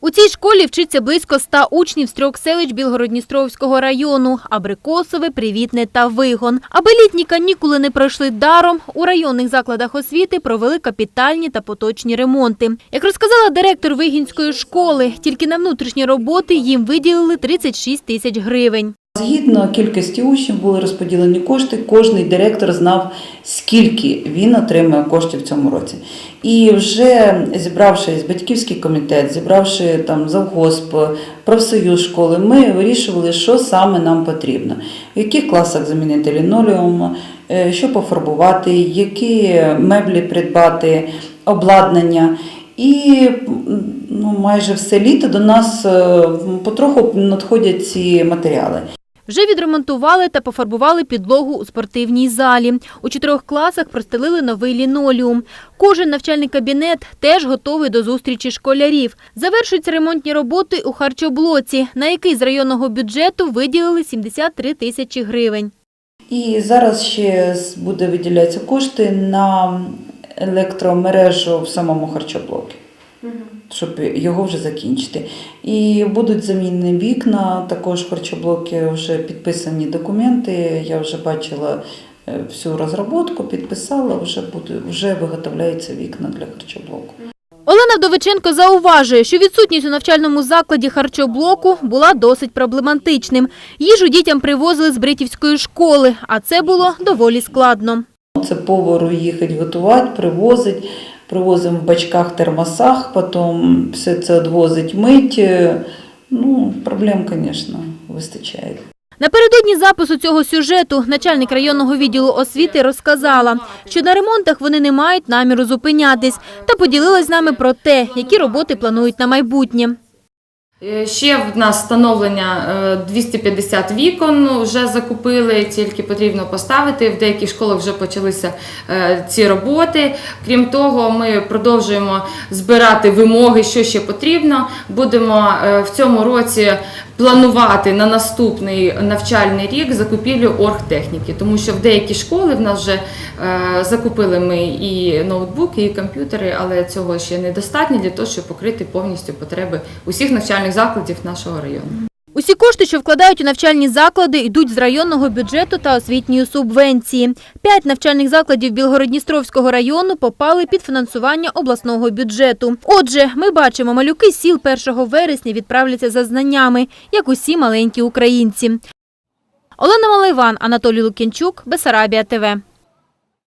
У цій школі вчиться близько ста учнів з трьох селищ Білгородністровського району – Абрикосове, Привітне та Вигон. Аби літні канікули не пройшли даром, у районних закладах освіти провели капітальні та поточні ремонти. Як розказала директор Вигінської школи, тільки на внутрішні роботи їм виділили 36 тисяч гривень. Згідно кількості учнів були розподілені кошти. Кожний директор знав, скільки він отримує коштів в цьому році. І вже зібравши батьківський комітет, зібравши там завгосп, профсоюз школи, ми вирішували, що саме нам потрібно, в яких класах замінити лінолеум, е, що пофарбувати, які меблі придбати, обладнання. І ну, майже все літо до нас е, потроху надходять ці матеріали. Вже відремонтували та пофарбували підлогу у спортивній залі. У чотирьох класах простелили новий лінолеум. Кожен навчальний кабінет теж готовий до зустрічі школярів. Завершуються ремонтні роботи у харчоблоці, на який з районного бюджету виділили 73 тисячі гривень. І зараз ще буде виділятися кошти на електромережу в самому харчоблокі, щоб його вже закінчити. І будуть замінені вікна, також в харчоблокі вже підписані документи. Я вже бачила е, всю розробку, підписала, вже буде, вже виготовляються вікна для харчоблоку. Олена Вдовиченко зауважує, що відсутність у навчальному закладі харчоблоку була досить проблематичним. Їжу дітям привозили з Бритівської школи, а це було доволі складно. Це повару їхать готувати, привозить, привозимо в бачках, термосах, потім все це відвозить мить. Ну, проблем, звісно, вистачає. Напередодні запису цього сюжету начальник районного відділу освіти розказала, що на ремонтах вони не мають наміру зупинятись та поділилась з нами про те, які роботи планують на майбутнє. Е, Ще в нас встановлення е, 250 вікон ну, вже закупили, тільки потрібно поставити. В деяких школах вже почалися е, ці роботи. Крім того, ми продовжуємо збирати вимоги, що ще потрібно. Будемо е, в цьому році планувати на наступний навчальний рік закупівлю оргтехніки, тому що в деякі школи в нас вже е, закупили ми і ноутбуки, і комп'ютери, але цього ще недостатньо для того, щоб покрити повністю потреби усіх навчальних закладів нашого району. Усі кошти, що вкладають у навчальні заклади, йдуть з районного бюджету та освітньої субвенції. П'ять навчальних закладів Білгородністровського району попали під фінансування обласного бюджету. Отже, ми бачимо, малюки сіл 1 вересня відправляться за знаннями, як усі маленькі українці. Олена Малайван, Анатолій Лукінчук, Бесарабія ТВ.